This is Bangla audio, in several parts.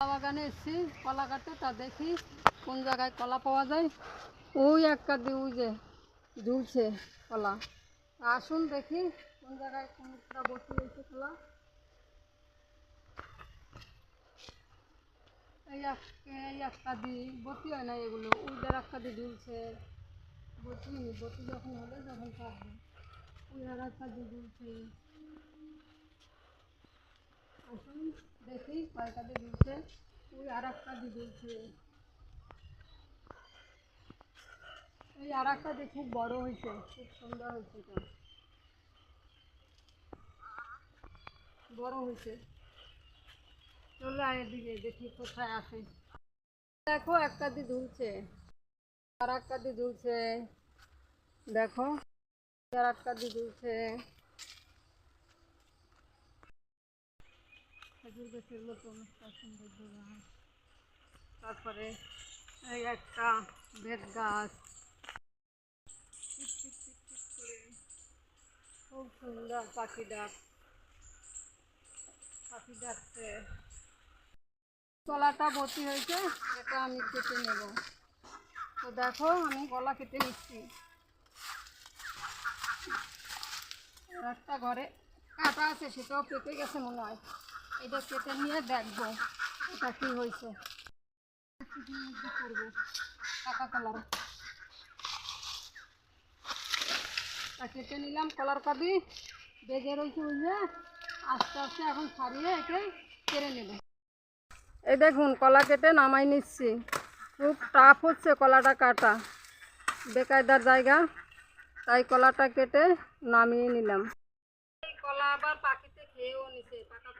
কলা বাগানে এসেছি, কলা কাটতে, তা দেখি কোন জায়গায় কলা পাওয়া যায়। ওই একটা দিয়ে ওই যে ঝুলছে কলা। আসুন দেখি কোন জায়গায় কোনটা বসে রয়েছে কলা। এই এক- এই একটা দি বতি হয় না এগুলো ওইটার একটা দিয়ে ঝুলছে। বতি বতি যখন হলে যখন কাটবে। ওই আর একটা দিয়ে ঝুলছে। আসুন। দেখি কয়টা দিয়ে ঝুলছে ওই আর একটা দিয়ে ঝুলছে এই আর একটা খুব বড় হয়েছে, খুব সুন্দর হয়েছে এটা। বড় হয়েছে। চলে আয় এদিকে দেখি কোথায় আসে দেখো একটা দিয়ে ঝুলছে আর একটা দিয়ে ঝুলছে দেখো। আর একটা দিয়ে ঝুলছে খেজুর গাছের মতন একটা সৌন্দর্য গাছ তারপরে এই একটা বেত গাছ। খুব সুন্দর পাখি ডাক। পাখি ডাকছে কলাটা ভর্তি হয়েছে, এটা আমি কেটে নেব। তো দেখো, আমি গলা কেটে নিচ্ছি। একটা ঘরে কাটা আছে, সেটাও পেকে গেছে মনে হয়। এটা কেটে নিয়ে দেখব এটা কি হয়েছে। করব কেটে নিলাম কলার কাদি, বেজে রয়েছে বুঝলে আস্তে আস্তে এখন ছাড়িয়ে একে কেড়ে নেব। এই দেখুন, কলা কেটে নামাই নিচ্ছি। খুব টাফ হচ্ছে কলাটা কাটা। বেকায়দার জায়গা, তাই কলাটা কেটে নামিয়ে নিলাম। কলা আবার পাখিতে খেয়েও নিছে, পাকা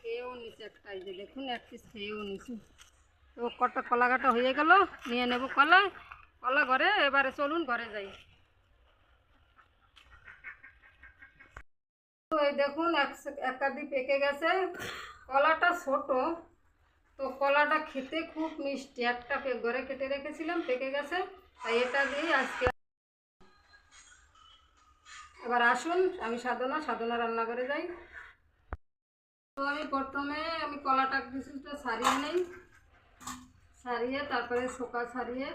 খেয়েও নিছে একটা খেয়েও নিছে। তো কটা কলা কাটা হয়ে গেল, নিয়ে নেব কলা। কলা ঘরে, এবারে চলুন ঘরে যাই। তো এই দেখুন, এক একাদি পেকে গেছে। কলাটা ছোট, তো কলাটা খেতে খুব মিষ্টি। একটা ঘরে কেটে রেখেছিলাম, পেকে গেছে। তাই এটা দিয়েই আজকে এবার আসুন, আমি সাধনা সাধনা রান্না করে যাই। তো আমি প্রথমে আমি কলাটা কিছুটা সারিয়ে নেই। সারিয়ে তারপরে শোকা সারিয়ে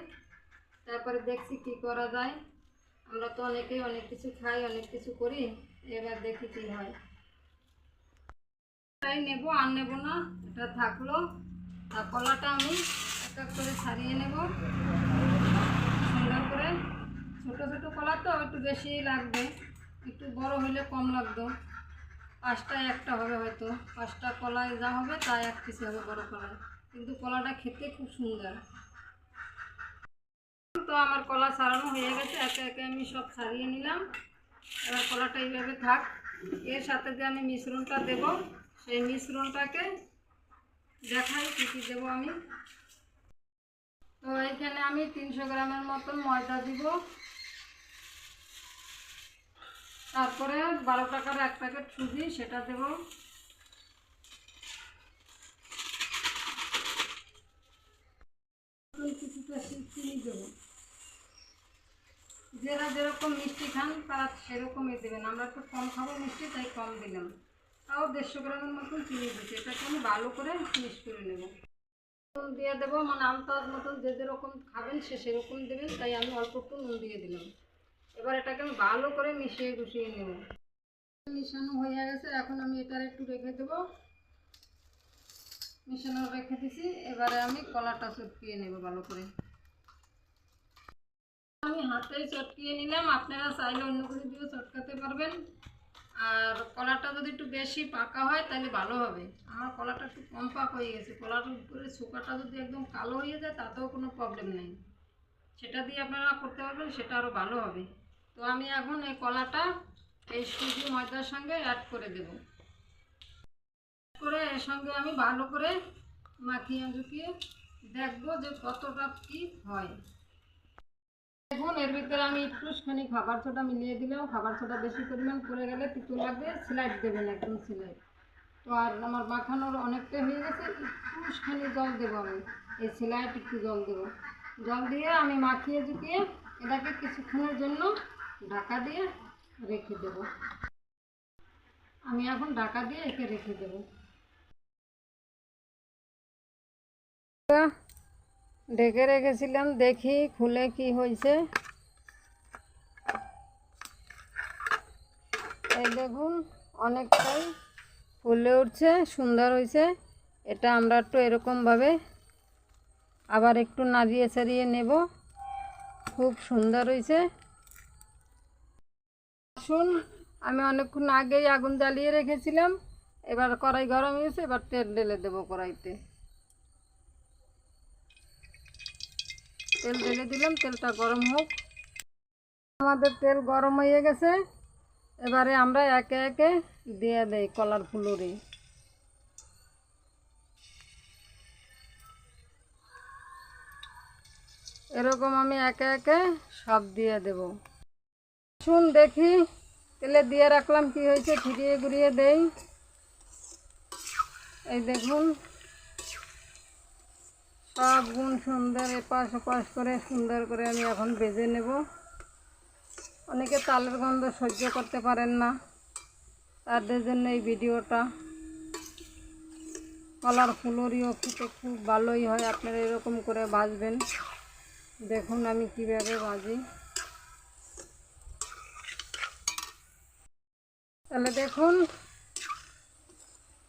তারপরে দেখছি কি করা যায়। আমরা তো অনেকেই অনেক কিছু খাই, অনেক কিছু করি, এবার দেখি কি হয়। তাই নেব, আর নেব না, এটা থাকল। আর কলাটা আমি এক এক করে সারিয়ে নেব। সুন্দর করে। ছোটো ছোটো কলা তো একটু বেশি লাগবে। একটু বড় হলে কম লাগতো। পাঁচটায় একটা হবে হয়তো। পাঁচটা কলায় যা হবে তাই এক পিস হবে বড় কলায়। কিন্তু কলাটা খেতে খুব সুন্দর। তো আমার কলা ছাড়ানো হয়ে গেছে। একে একে আমি সব ছাড়িয়ে নিলাম। এবার কলাটা এইভাবে থাক। এর সাথে যে আমি মিশ্রণটা দেব, সেই মিশ্রণটাকে দেখাই কী কী দেবো আমি। তো এইখানে আমি তিনশো গ্রামের মতন ময়দা দিব। তারপরে বারো টাকার এক প্যাকেট সুজি, সেটা দেব। কিছুটা চিনি দেবো। যারা যেরকম মিষ্টি খান, তারা সেরকমই দেবেন। আমরা একটু কম খাব মিষ্টি, তাই কম দিলাম। তাও দেড়শো গ্রামের মতন চিনি দিচ্ছি এটাকে আমি ভালো করে মিক্স করে নেব। নুন দিয়ে দেবো মানে আন্দাজ মতন যে যেরকম খাবেন, সে সেরকম দেবেন। তাই আমি অল্প একটু নুন দিয়ে দিলাম। এবার এটাকে আমি ভালো করে মিশিয়ে গুছিয়ে নেব। মিশানো হয়ে গেছে, এখন আমি এটার একটু রেখে দেবো। মিশানো রেখে দিছি, এবারে আমি কলাটা চটকিয়ে নেব ভালো করে। আমি হাতেই চটকিয়ে নিলাম, আপনারা চাইলে অন্য কিছু দিয়ে চটকাতে পারবেন। আর কলাটা যদি একটু বেশি পাকা হয়, তাহলে ভালো হবে। আমার কলাটা একটু কম পাক হয়ে গেছে, কলার উপরে শুকাটা যদি একদম কালো হয়ে যায়, তাতেও কোনো প্রবলেম নেই। সেটা দিয়ে আপনারা করতে পারবেন, সেটা আরও ভালো হবে। তো আমি এখন এই কলাটা এই সুজি ময়দার সঙ্গে অ্যাড করে দেব। করে এর সঙ্গে আমি ভালো করে মাখিয়ে ঝুঁকিয়ে দেখব যে কতটা কী হয়। দেখুন, এর ভিতরে আমি একটুখানি খাবার সোডা মিলিয়ে দিলাম। খাবার সোডা বেশি পরিমাণ পড়ে গেলে তিতো লাগবে স্লাইড দেবেন একদম স্লাইড তো আর আমার মাখানোর অনেকটা হয়ে গেছে, একটুখানি জল দেবো আমি। এই স্লাইড একটু জল দেবো। জল দিয়ে আমি মাখিয়ে ঝুঁকিয়ে এটাকে কিছুক্ষণের জন্য ঢাকা দিয়ে রেখে দেবো। আমি এখন ঢাকা দিয়ে একে রেখে দেব। ঢেকে রেখেছিলাম, দেখি খুলে কি হয়েছে। এই দেখুন, অনেকটাই ফুলে উঠছে, সুন্দর হয়েছে। এটা আমরা একটু এরকমভাবে আবার একটু নাড়িয়ে ছাড়িয়ে নেব। খুব সুন্দর হয়েছে। শুন আমি অনেকক্ষণ আগেই আগুন জ্বালিয়ে রেখেছিলাম। এবার কড়াই গরম হয়েছে, এবার তেল ঢেলে দেবো কড়াইতে। তেল ঢেলে দিলাম, তেলটা গরম হোক। আমাদের তেল গরম হয়ে গেছে। এবারে আমরা একে একে দিয়ে দেই কলার ফুলুরি। এরকম আমি একে একে সব দিয়ে দেব। শুন দেখি তেলে দিয়ে রাখলাম, কি হয়েছে ফিরিয়ে ঘুরিয়ে দেই। এই দেখুন, সব গুণ সুন্দর, এপাশ ওপাশ করে সুন্দর করে আমি এখন ভেজে নেব। অনেকে তালের গন্ধ সহ্য করতে পারেন না তাদের জন্য এই ভিডিওটা। কলার ফুলরিও খেতে খুব ভালোই হয়, আপনারা এরকম করে বাজবেন দেখুন আমি কীভাবে ভাজি। তাহলে দেখুন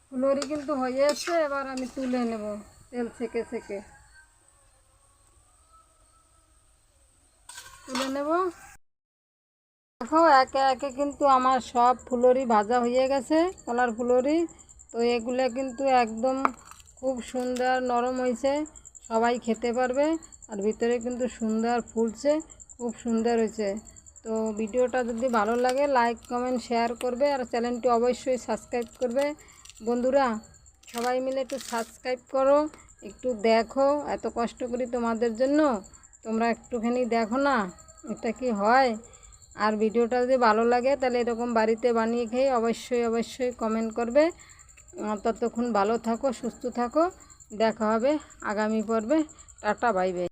ফুলরি কিন্তু হয়ে এসছে এবার আমি তুলে নেব তেল সেকে সেকে তুলে নেব। দেখো, একে একে কিন্তু আমার সব ফুলরি ভাজা হয়ে গেছে, কলার ফুলরি। তো এগুলো কিন্তু একদম খুব সুন্দর নরম হয়েছে, সবাই খেতে পারবে, আর ভিতরে কিন্তু সুন্দর ফুলছে, খুব সুন্দর হয়েছে। তো ভিডিওটা যদি ভালো লাগে লাইক কমেন্ট শেয়ার করবে আর চ্যানেলটি অবশ্যই সাবস্ক্রাইব করবে। বন্ধুরা, সবাই মিলে একটু সাবস্ক্রাইব করো, একটু দেখো, এত কষ্ট করি তোমাদের জন্য। তোমরা একটুখানি দেখো না, এটা কি হয়? আর ভিডিওটা যদি ভালো লাগে, তাহলে এরকম বাড়িতে বানিয়ে খেয়ে অবশ্যই অবশ্যই কমেন্ট করবে। ততক্ষণ ভালো থাকো, সুস্থ থাকো। দেখা হবে আগামী পর্বে। Tata bye bye